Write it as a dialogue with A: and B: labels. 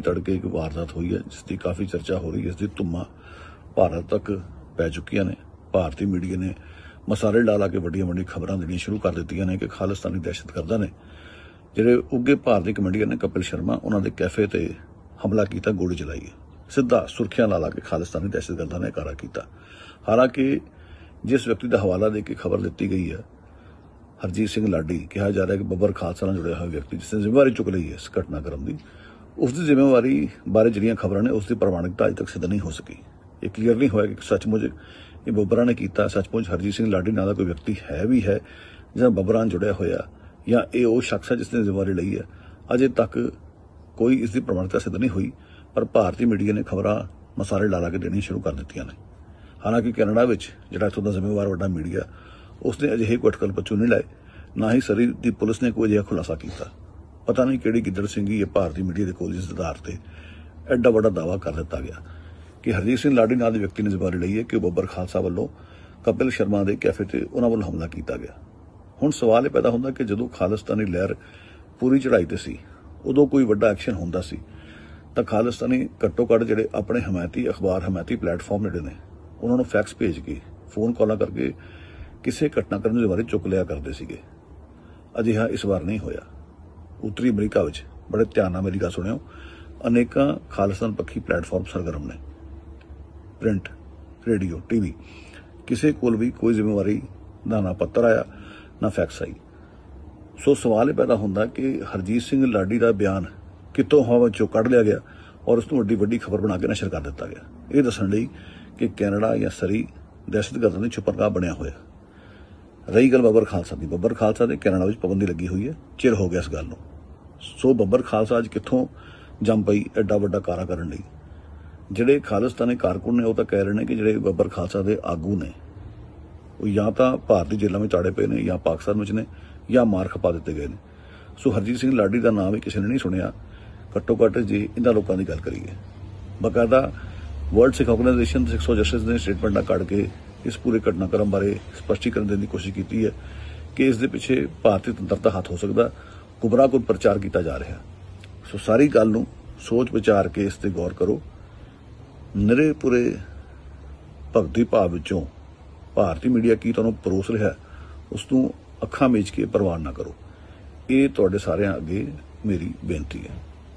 A: ਤੜਕੇ ਇੱਕ ਵਾਰਦਾਤ ਹੋਈ ਹੈ, ਜਿਸ ਦੀ ਕਾਫੀ ਚਰਚਾ ਹੋ ਰਹੀ ਹੈ, ਇਸ ਦੀ ਧੁੰਮਾਂ ਭਾਰਤ ਤੱਕ ਪੈ ਚੁੱਕੀਆਂ ਨੇ। ਭਾਰਤੀ ਮੀਡੀਆ ਨੇ ਮਸਾਲੇ ਡਾਲਾ ਕੇ ਵੱਡੀਆਂ ਵੱਡੀਆਂ ਖਬਰਾਂ ਦੇਣੀਆਂ ਸ਼ੁਰੂ ਕਰ ਦਿੱਤੀਆਂ ਨੇ ਕਿ ਖਾਲਿਸਤਾਨੀ ਦਹਿਸ਼ਤਗਰਦਾਂ ਨੇ। ਜਿਹੜੇ ਉੱਗੇ ਭਾਰਤੀ ਕਮੇਡੀਅਨ ਨੇ, ਕਪਿਲ ਸ਼ਰਮਾ, ਉਹਨਾਂ ਦੇ ਕੈਫੇ ਤੇ ਹਮਲਾ ਕੀਤਾ, ਗੋਲੀ ਚਲਾਈ ਹੈ। ਸਿੱਧਾ ਸੁਰਖੀਆਂ ਲਾ ਲਾ ਕੇ ਖਾਲਿਸਤਾਨੀ ਦਹਿਸ਼ਤਗਰਦਾਂ ਨੇ ਕਾਰਾ ਕੀਤਾ। ਹਾਲਾਂਕਿ ਜਿਸ ਵਿਅਕਤੀ ਦਾ ਹਵਾਲਾ ਦੇ ਕੇ ਖਬਰ ਦਿੱਤੀ ਗਈ ਹੈ, ਹਰਜੀਤ ਸਿੰਘ ਲਾਡੀ, ਕਿਹਾ ਜਾ ਰਿਹਾ ਕਿ ਬੱਬਰ ਖਾਲਸਾ ਨਾਲ ਜੁੜਿਆ ਹੋਇਆ ਵਿਅਕਤੀ, ਜਿਸ ਨੇ ਜ਼ਿੰਮੇਵਾਰੀ ਚੁੱਕ ਲਈ ਹੈ ਇਸ ਘਟਨਾਕ੍ਰਮ ਦੀ ਉਸ ਦੀ ਜ਼ਿੰਮੇਵਾਰੀ ਬਾਰੇ ਜਿਹੜੀਆਂ ਖਬਰਾਂ ਨੇ ਉਸ ਦੀ ਪ੍ਰਮਾਣਿਕਤਾ ਅਜੇ ਤੱਕ ਸਿੱਧ ਨਹੀਂ ਹੋ ਸਕੀ। ਇਹ ਕਲੀਅਰ ਨਹੀਂ ਹੋਇਆ ਕਿ ਸੱਚਮੁੱਚ ਇਹ ਬੱਬਰਾਂ ਨੇ ਕੀਤਾ। ਸੱਚਮੁੱਚ ਹਰਜੀਤ ਸਿੰਘ ਲਾਡੀ ਨਾਂ ਦਾ ਕੋਈ ਵਿਅਕਤੀ ਹੈ ਵੀ ਹੈ ਜਾਂ ਬੱਬਰਾਂ ਨਾਲ ਜੁੜਿਆ ਹੋਇਆ ਜਾਂ ਇਹ ਉਹ ਸ਼ਖਸ ਹੈ ਜਿਸ ਨੇ ਜ਼ਿੰਮੇਵਾਰੀ ਲਈ ਹੈ। ਅਜੇ ਤੱਕ ਕੋਈ ਇਸ ਦੀ ਪ੍ਰਮਾਣਿਕਤਾ ਸਿੱਧ ਨਹੀਂ ਹੋਈ, ਪਰ ਭਾਰਤੀ ਮੀਡੀਆ ਨੇ ਖਬਰਾਂ ਮਸਾਲੇ ਲਾ ਲਾ ਕੇ ਦੇਣੀ ਸ਼ੁਰੂ ਕਰ ਦਿੱਤੀਆਂ ਨੇ। ਹਾਲਾਂਕਿ ਕੈਨੇਡਾ ਵਿੱਚ ਜਿਹੜਾ ਇੱਥੋਂ ਦਾ ਜ਼ਿੰਮੇਵਾਰ ਵੱਡਾ ਮੀਡੀਆ, ਉਸਨੇ ਅਜਿਹੇ ਕੋਈ ਅਟਕਲ ਪੱਚੂ ਨਹੀਂ ਲਾਏ, ਨਾ ਹੀ ਸਰੀ ਦੀ ਪੁਲਿਸ ਨੇ ਕੋਈ ਅਜਿਹਾ ਖੁਲਾਸਾ ਕੀਤਾ। ਪਤਾ ਨਹੀਂ ਕਿਹੜੀ ਗਿੱਦੜ ਸਿੰਘੀ ਇਹ ਭਾਰਤੀ ਮੀਡੀਆ ਦੇ ਕੋਲ ਇਸ ਆਧਾਰ ਤੇ ਐਡਾ ਵੱਡਾ ਦਾਵਾ ਕਰ ਦਿੱਤਾ ਗਿਆ ਕਿ ਹਰਜੀਤ ਸਿੰਘ ਲਾਡੀ ਨਾਂ ਦੇ ਵਿਅਕਤੀ ਨੇ ਜ਼ਿੰਮੇਵਾਰੀ ਲਈ ਹੈ ਕਿ ਉਹ ਬੱਬਰ ਖਾਲਸਾ ਵੱਲੋਂ ਕਪਿਲ ਸ਼ਰਮਾ ਦੇ ਕੈਫੇ ਤੇ ਉਹਨਾਂ ਵੱਲੋਂ ਹਮਲਾ ਕੀਤਾ ਗਿਆ। ਹੁਣ ਸਵਾਲ ਇਹ ਪੈਦਾ ਹੁੰਦਾ ਕਿ ਜਦੋਂ ਖਾਲਿਸਤਾਨੀ ਲਹਿਰ ਪੂਰੀ ਚੜ੍ਹਾਈ ਤੇ ਸੀ, ਉਦੋਂ ਕੋਈ ਵੱਡਾ ਐਕਸ਼ਨ ਹੁੰਦਾ ਸੀ, ਤਾਂ ਖਾਲਿਸਤਾਨੀ ਘੱਟੋ ਘੱਟ ਜਿਹੜੇ ਆਪਣੇ ਹਮਾਇਤੀ ਅਖਬਾਰ, ਹਮਾਇਤੀ ਪਲੇਟਫਾਰਮ ਜਿਹੜੇ ਨੇ, ਉਹਨਾਂ ਨੂੰ ਫੈਕਸ ਭੇਜ ਕੇ, ਫੋਨ ਕਾਲਾਂ ਕਰਕੇ ਕਿਸੇ ਘਟਨਾਕ੍ਰਮ ਦੇ ਬਾਰੇ ਚੁੱਕ ਲਿਆ ਕਰਦੇ ਸੀਗੇ। ਅਜਿਹਾ ਇਸ ਵਾਰ ਨਹੀਂ ਹੋਇਆ। ਉੱਤਰੀ ਅਮਰੀਕਾ ਵਿੱਚ। ਬੜੇ ਧਿਆਨ ਨਾਲ ਮੇਰੀ ਗੱਲ ਸੁਣਿਓ। ਅਨੇਕਾਂ ਖਾਲਿਸਤਾਨ ਪੱਖੀ ਪਲੇਟਫਾਰਮ ਸਰਗਰਮ ਨੇ। Print, radio, TV. ਕਿਸੇ ਕੋਲ ਵੀ ਕੋਈ ਜ਼ਿੰਮੇਵਾਰੀ ਦਾ ਨਾ ਪੱਤਰ ਆਇਆ, ਨਾ ਫੈਕਸ ਆਈ। ਸੋ ਸਵਾਲ ਇਹ ਪੈਦਾ ਹੁੰਦਾ ਕਿ ਹਰਜੀਤ ਸਿੰਘ ਲਾਡੀ ਦਾ ਬਿਆਨ ਕਿਤੋਂ ਹਵਾ ਚੋਂ ਕੱਢ ਲਿਆ ਗਿਆ ਔਰ ਉਸ ਨੂੰ ਵੱਡੀ ਵੱਡੀ ਖਬਰ ਬਣਾ ਕੇ ਨਸ਼ਰ ਕਰ ਦਿੱਤਾ ਗਿਆ। ਇਹ ਦੱਸਣ ਲਈ ਕਿ ਕੈਨੇਡਾ ਜਾਂ ਸਰੀ ਦਹਿਸ਼ਤਗਰਦਾਂ ਦੀ ਛੁਪਰਗਾਹ ਬਣਿਆ ਹੋਇਆ। ਰਹੀ ਗੱਲ ਬੱਬਰ ਖਾਲਸਾ ਦੀ। ਬੱਬਰ ਖਾਲਸਾ ਦੇ ਕੈਨੇਡਾ ਵਿੱਚ ਪਾਬੰਦੀ ਲੱਗੀ ਹੋਈ ਹੈ। ਚਿਰ ਹੋ ਗਿਆ ਇਸ ਗੱਲ ਨੂੰ। ਸੋ ਬੱਬਰ ਖਾਲਸਾ ਅੱਜ ਕਿੱਥੋਂ ਜੰਮ ਪਈ ਐਡਾ ਵੱਡਾ ਕਾਰਾ ਕਰਨ ਲਈ? ਜਿਹੜੇ ਖਾਲਿਸਤਾਨੀ ਕਾਰਕੁਨ ਨੇ ਉਹ ਤਾਂ ਕਹਿ ਰਹੇ ਨੇ ਕਿ ਜਿਹੜੇ ਬੱਬਰ ਖਾਲਸਾ ਦੇ ਆਗੂ ਨੇ, ਉਹ ਜਾਂ ਤਾਂ ਭਾਰਤੀ ਜੇਲ੍ਹਾਂ ਵਿੱਚ ਆੜੇ ਪਏ ਨੇ ਜਾਂ ਪਾਕਿਸਤਾਨ ਵਿੱਚ ਨੇ ਜਾਂ ਮਾਰ ਖਪਾ ਦਿੱਤੇ ਗਏ ਨੇ। ਸੋ ਹਰਜੀਤ ਸਿੰਘ ਲਾਡੀ ਦਾ ਨਾਮ ਵੀ ਕਿਸੇ ਨੇ ਨਹੀਂ ਸੁਣਿਆ। ਘੱਟੋ ਘੱਟ ਜੇ ਇਹਨਾਂ ਲੋਕਾਂ ਦੀ ਗੱਲ ਕਰੀਏ। ਬਕਾਇਦਾ ਵਰਲਡ ਸਿੱਖ ਆਰਗੇਨਾਈਜੇਸ਼ਨ ਸਿੱਖ ਸੋ ਜਸਟਿਸ ਨੇ ਸਟੇਟਮੈਂਟਾਂ ਕੱਢ ਕੇ ਇਸ ਪੂਰੇ ਘਟਨਾਕ੍ਰਮ ਬਾਰੇ ਸਪਸ਼ਟੀਕਰਨ ਦੇਣ ਦੀ ਕੋਸ਼ਿਸ਼ ਕੀਤੀ ਹੈ ਕਿ ਇਸ ਦੇ ਪਿੱਛੇ ਭਾਰਤੀ ਤੰਤਰ ਦਾ ਹੱਥ ਹੋ ਸਕਦਾ ਗੁੰਮਰਾਹਕੁਨ ਪ੍ਰਚਾਰ ਕੀਤਾ ਜਾ ਰਿਹਾ। ਸੋ ਸਾਰੀ ਗੱਲ ਨੂੰ ਸੋਚ ਵਿਚਾਰ ਕੇ ਇਸ ਤੇ ਗੌਰ ਕਰੋ। ਨਰੇ ਪੂਰੇ ਭਗਤੀ ਭਾਵ ਵਿੱਚੋਂ ਭਾਰਤੀ ਮੀਡੀਆ ਕੀ ਤੁਹਾਨੂੰ ਪਰੋਸ ਰਿਹਾ ਉਸ ਨੂੰ ਅੱਖਾਂ ਮੀਚ ਕੇ ਪ੍ਰਵਾਨ ਨਾ ਕਰੋ। ਇਹ ਤੁਹਾਡੇ ਸਾਰਿਆਂ ਅੱਗੇ ਮੇਰੀ ਬੇਨਤੀ ਹੈ।